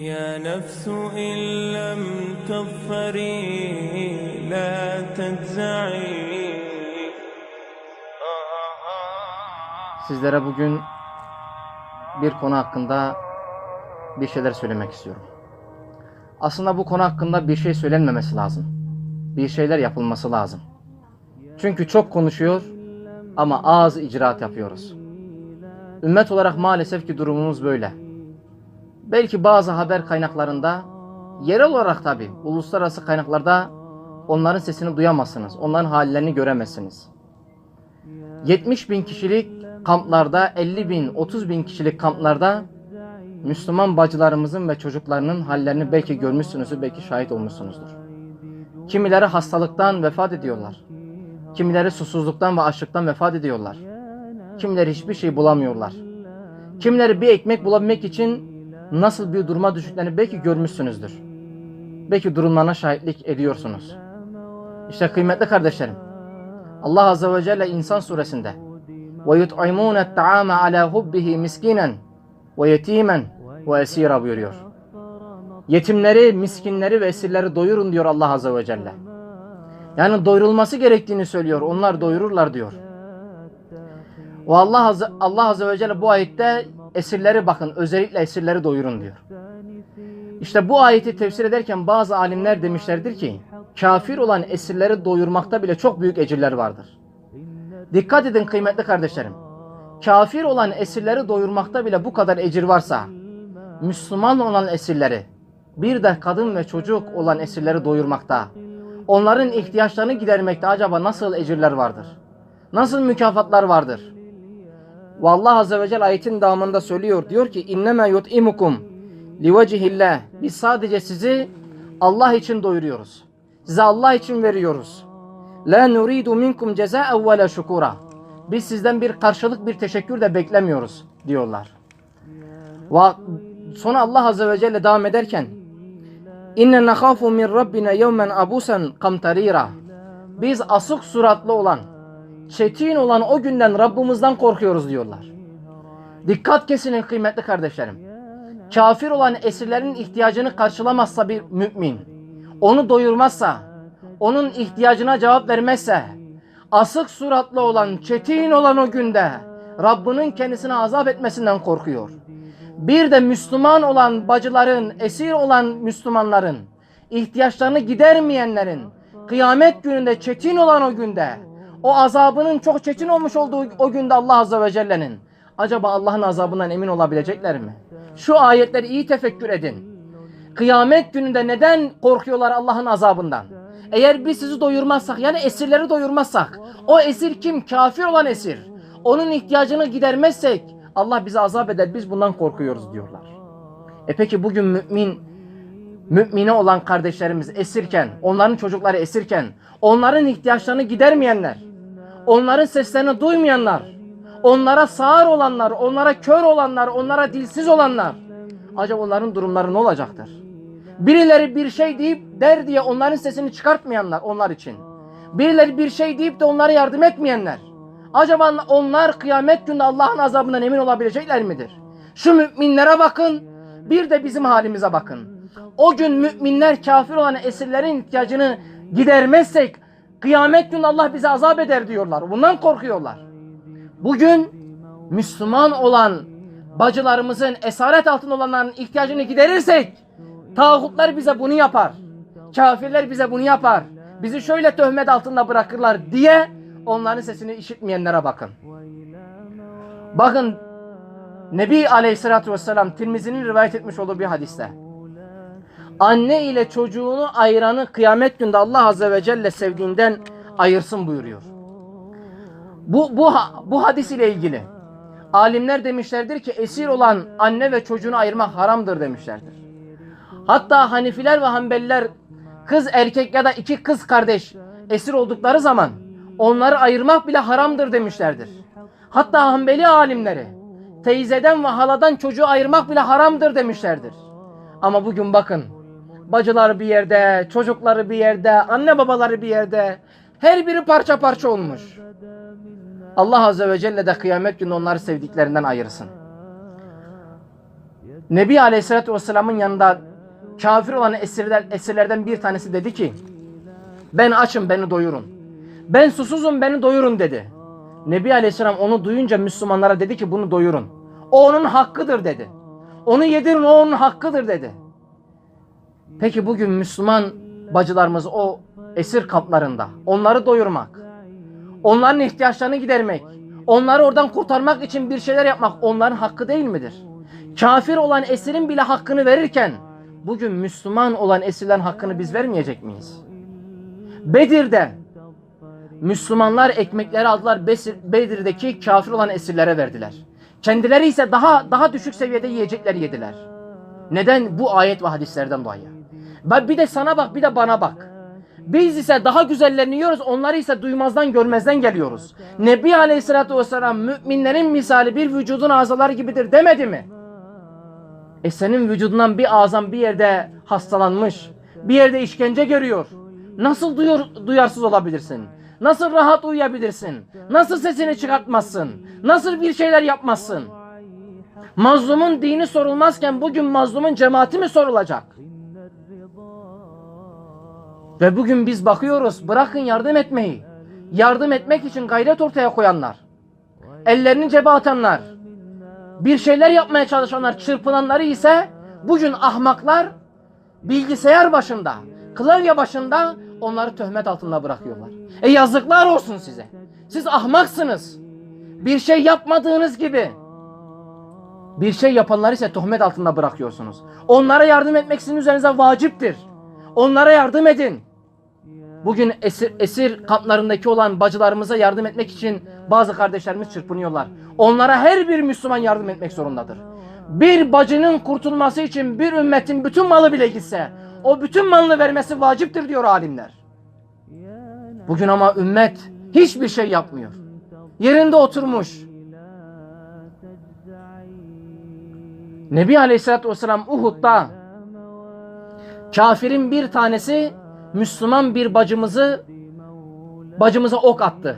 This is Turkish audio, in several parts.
يا نفس إن لم تظفري لا تجزعي Sizlere bugün bir konu hakkında bir şeyler söylemek istiyorum. Aslında bu konu hakkında bir şey söylenmemesi lazım. Bir şeyler yapılması lazım. Çünkü çok konuşuyor ama az icraat yapıyoruz. Ümmet olarak maalesef ki durumumuz böyle. Belki bazı haber kaynaklarında, yerel olarak tabi, uluslararası kaynaklarda onların sesini duyamazsınız. Onların hallerini göremezsiniz. 70 bin kişilik kamplarda, 50 bin, 30 bin kişilik kamplarda Müslüman bacılarımızın ve çocuklarının hallerini belki görmüşsünüzdür, belki şahit olmuşsunuzdur. Kimileri hastalıktan vefat ediyorlar. Kimileri susuzluktan ve açlıktan vefat ediyorlar. Kimileri hiçbir şey bulamıyorlar. Kimileri bir ekmek bulabilmek için nasıl bir duruma düştüklerini belki görmüşsünüzdür. Belki durumlarına şahitlik ediyorsunuz. İşte kıymetli kardeşlerim, Allah Azze ve Celle İnsan suresinde وَيُطْعِمُونَ الطَّعَامَ عَلَى حُبِّهِ مِسْكِينًا وَيَت۪يمًا وَاَس۪يرًا buyuruyor. Yetimleri, miskinleri ve esirleri doyurun diyor Allah Azze ve Celle. Yani doyurulması gerektiğini söylüyor. Onlar doyururlar diyor. O Allah Azze, Allah Azze ve Celle bu ayette esirleri bakın özellikle esirleri doyurun diyor. İşte bu ayeti tefsir ederken bazı alimler demişlerdir ki kafir olan esirleri doyurmakta bile çok büyük ecirler vardır. Dikkat edin kıymetli kardeşlerim. Kafir olan esirleri doyurmakta bile bu kadar ecir varsa Müslüman olan esirleri bir de kadın ve çocuk olan esirleri doyurmakta onların ihtiyaçlarını gidermekte acaba nasıl ecirler vardır? Nasıl mükafatlar vardır? Ve Allah Azze ve Celle ayetin devamında söylüyor. Diyor ki inneme yut'imukum livecihillah. Biz sadece sizi Allah için doyuruyoruz. Size Allah için veriyoruz. La nuridu minkum ceza'en ve la şukura. Biz sizden bir karşılık bir teşekkür de beklemiyoruz diyorlar. Ve sonra Allah Azze ve Celle devam ederken İnne nekhafu min rabbina yevmen abusen kamtarira. Biz asık suratlı olan, çetin olan o günden Rabbimizden korkuyoruz diyorlar. Dikkat kesinin kıymetli kardeşlerim. Kafir olan esirlerin ihtiyacını karşılamazsa bir mümin, onu doyurmazsa, onun ihtiyacına cevap vermezse, asık suratlı olan, çetin olan o günde Rabbinin kendisine azap etmesinden korkuyor. Bir de Müslüman olan bacıların, esir olan Müslümanların, ihtiyaçlarını gidermeyenlerin, kıyamet gününde çetin olan o günde, o azabının çok çetin olmuş olduğu o günde Allah Azze ve Celle'nin, acaba Allah'ın azabından emin olabilecekler mi? Şu ayetleri iyi tefekkür edin. Kıyamet gününde neden korkuyorlar Allah'ın azabından? Eğer biz sizi doyurmazsak, yani esirleri doyurmazsak, o esir kim? Kafir olan esir. Onun ihtiyacını gidermezsek, Allah bizi azap eder, biz bundan korkuyoruz diyorlar. E peki bugün mümin, mümine olan kardeşlerimiz esirken, onların çocukları esirken, onların ihtiyaçlarını gidermeyenler, onların seslerini duymayanlar, onlara sağır olanlar, onlara kör olanlar, onlara dilsiz olanlar, acaba onların durumları ne olacaktır? Birileri bir şey deyip der diye onların sesini çıkartmayanlar onlar için. Birileri bir şey deyip de onlara yardım etmeyenler. Acaba onlar kıyamet günü Allah'ın azabından emin olabilecekler midir? Şu müminlere bakın, bir de bizim halimize bakın. O gün müminler kafir olan esirlerin ihtiyacını gidermezsek kıyamet günü Allah bize azap eder diyorlar. Bundan korkuyorlar. Bugün Müslüman olan bacılarımızın esaret altında olanların ihtiyacını giderirsek tağutlar bize bunu yapar. Kafirler bize bunu yapar. Bizi şöyle töhmet altında bırakırlar diye onların sesini işitmeyenlere bakın. Bakın Nebi Aleyhisselatü Vesselam Tirmizi'nin rivayet etmiş olduğu bir hadiste. Anne ile çocuğunu ayıranı kıyamet günde Allah Azze ve Celle sevdiğinden ayırsın buyuruyor. Bu, bu, bu hadis ile ilgili alimler demişlerdir ki esir olan anne ve çocuğunu ayırmak haramdır demişlerdir. Hatta Hanifiler ve Hanbeliler kız erkek ya da iki kız kardeş esir oldukları zaman onları ayırmak bile haramdır demişlerdir. Hatta Hanbeli alimleri teyzeden ve haladan çocuğu ayırmak bile haramdır demişlerdir. Ama bugün bakın bacıları bir yerde, çocukları bir yerde, anne babaları bir yerde her biri parça parça olmuş. Allah Azze ve Celle de kıyamet günü onları sevdiklerinden ayırsın. Nebi Aleyhisselatü Vesselam'ın yanında kafir olan esirler, esirlerden bir tanesi dedi ki ben açım beni doyurun. Ben susuzum beni doyurun dedi. Nebi Aleyhisselam onu duyunca Müslümanlara dedi ki bunu doyurun. O onun hakkıdır dedi. Onu yedirin o onun hakkıdır dedi. Peki bugün Müslüman bacılarımız o esir kamplarında onları doyurmak, onların ihtiyaçlarını gidermek, onları oradan kurtarmak için bir şeyler yapmak onların hakkı değil midir? Kafir olan esirin bile hakkını verirken bugün Müslüman olan esirlerin hakkını biz vermeyecek miyiz? Bedir'de Müslümanlar ekmekleri aldılar Bedir'deki kafir olan esirlere verdiler. Kendileri ise daha daha düşük seviyede yiyecekler yediler. Neden? Bu ayet ve hadislerden dolayı. Ben bir de sana bak bir de bana bak. Biz ise daha güzellerini yiyoruz, onları ise duymazdan görmezden geliyoruz. Nebi Aleyhisselatü Vesselam müminlerin misali bir vücudun azaları gibidir demedi mi? E senin vücudundan bir azam bir yerde hastalanmış, bir yerde işkence görüyor. Nasıl duyur, duyarsız olabilirsin? Nasıl rahat uyuyabilirsin? Nasıl sesini çıkartmazsın? Nasıl bir şeyler yapmazsın? Mazlumun dini sorulmazken bugün mazlumun cemaati mi sorulacak? Ve bugün biz bakıyoruz bırakın yardım etmeyi. Yardım etmek için gayret ortaya koyanlar. Ellerini cebe atanlar. Bir şeyler yapmaya çalışanlar, çırpınanları ise bugün ahmaklar bilgisayar başında, klavye başında onları töhmet altında bırakıyorlar. E yazıklar olsun size. Siz ahmaksınız. Bir şey yapmadığınız gibi bir şey yapanları ise töhmet altında bırakıyorsunuz. Onlara yardım etmek sizin üzerinize vaciptir. Onlara yardım edin. Bugün esir, esir kamplarındaki olan bacılarımıza yardım etmek için bazı kardeşlerimiz çırpınıyorlar. Onlara her bir Müslüman yardım etmek zorundadır. Bir bacının kurtulması için bir ümmetin bütün malı bile gitse o bütün malını vermesi vaciptir diyor alimler. Bugün ama ümmet hiçbir şey yapmıyor. Yerinde oturmuş. Nebi Aleyhisselatü Vesselam Uhud'da kafirin bir tanesi Müslüman bir bacımızı bacımıza ok attı.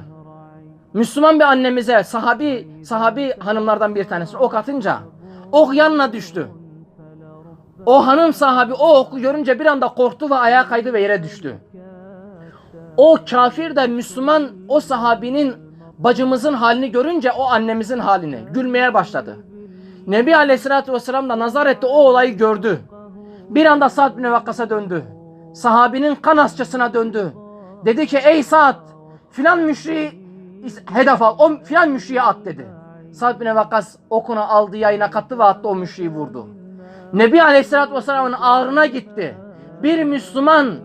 Müslüman bir annemize sahabi sahabi hanımlardan bir tanesi ok atınca ok yanına düştü. O hanım sahabi o oku görünce bir anda korktu ve ayağa kaydı ve yere düştü. O kafir de Müslüman o sahabinin bacımızın halini görünce o annemizin halini gülmeye başladı. Nebi Aleyhisselatü Vesselam da nazar etti o olayı gördü. Bir anda Sa'd bin Vakkas'a döndü. Sahabinin kan asçısına döndü. Dedi ki ey Sa'd filan müşriği hedef al. O filan müşriği at dedi. Sa'd bin Vakkas okunu aldı yayına kattı ve attı o müşriği vurdu. Nebi Aleyhisselatü Vesselam'ın ağrına gitti. Bir Müslüman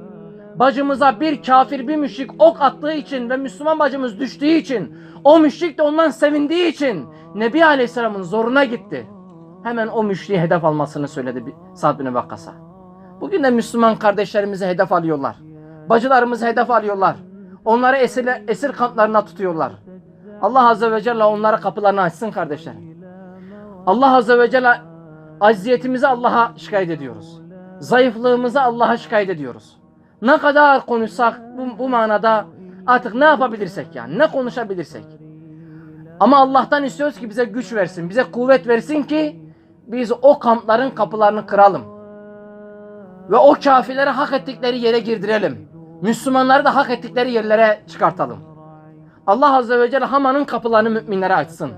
bacımıza bir kafir bir müşrik ok attığı için ve Müslüman bacımız düştüğü için o müşrik de ondan sevindiği için Nebi Aleyhisselam'ın zoruna gitti. Hemen o müşriği hedef almasını söyledi Sa'd bin Vakkas'a. Bugün de Müslüman kardeşlerimizi hedef alıyorlar. Bacılarımızı hedef alıyorlar. Onları esir, esir kamplarına tutuyorlar. Allah Azze ve Celle onlara kapılarını açsın kardeşlerim. Allah Azze ve Celle acziyetimizi Allah'a şikayet ediyoruz. Zayıflığımızı Allah'a şikayet ediyoruz. Ne kadar konuşsak bu, bu manada artık ne yapabilirsek yani ne konuşabilirsek. Ama Allah'tan istiyoruz ki bize güç versin, bize kuvvet versin ki biz o kampların kapılarını kıralım. Ve o kafirleri hak ettikleri yere girdirelim. Müslümanları da hak ettikleri yerlere çıkartalım. Allah Azze ve Celle Haman'ın kapılarını müminlere açsın.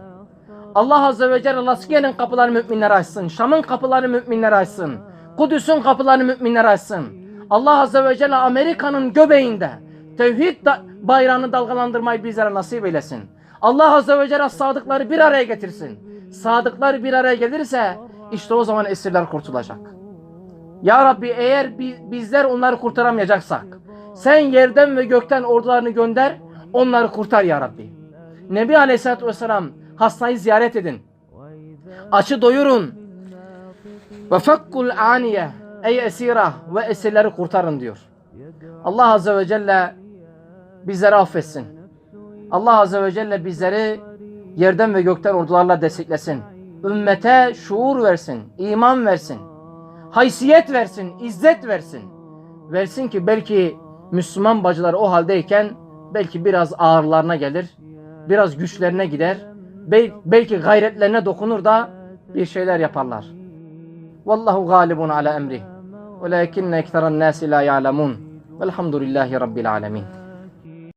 Allah Azze ve Celle Laskiye'nin kapılarını müminlere açsın. Şam'ın kapılarını müminlere açsın. Kudüs'ün kapılarını müminlere açsın. Allah Azze ve Celle Amerika'nın göbeğinde tevhid bayrağını dalgalandırmayı bizlere nasip eylesin. Allah Azze ve Celle sadıkları bir araya getirsin. Sadıklar bir araya gelirse işte o zaman esirler kurtulacak. Ya Rabbi eğer bizler onları kurtaramayacaksak sen yerden ve gökten ordularını gönder onları kurtar ya Rabbi. Nebi Aleyhisselatü Vesselam hastayı ziyaret edin. Açı doyurun. Ve fekkul aniye ey esira ve esirleri kurtarın diyor. Allah Azze ve Celle bizleri affetsin. Allah Azze ve Celle bizleri yerden ve gökten ordularla desteklesin. Ümmete şuur versin, iman versin. Haysiyet versin, izzet versin. Versin ki belki Müslüman bacılar o haldeyken belki biraz ağırlarına gelir, biraz güçlerine gider, belki gayretlerine dokunur da bir şeyler yaparlar. Vallahu galibun ala emri. Velakinne ekteran nasi la ya'lemun. Velhamdülillahi rabbil alemin.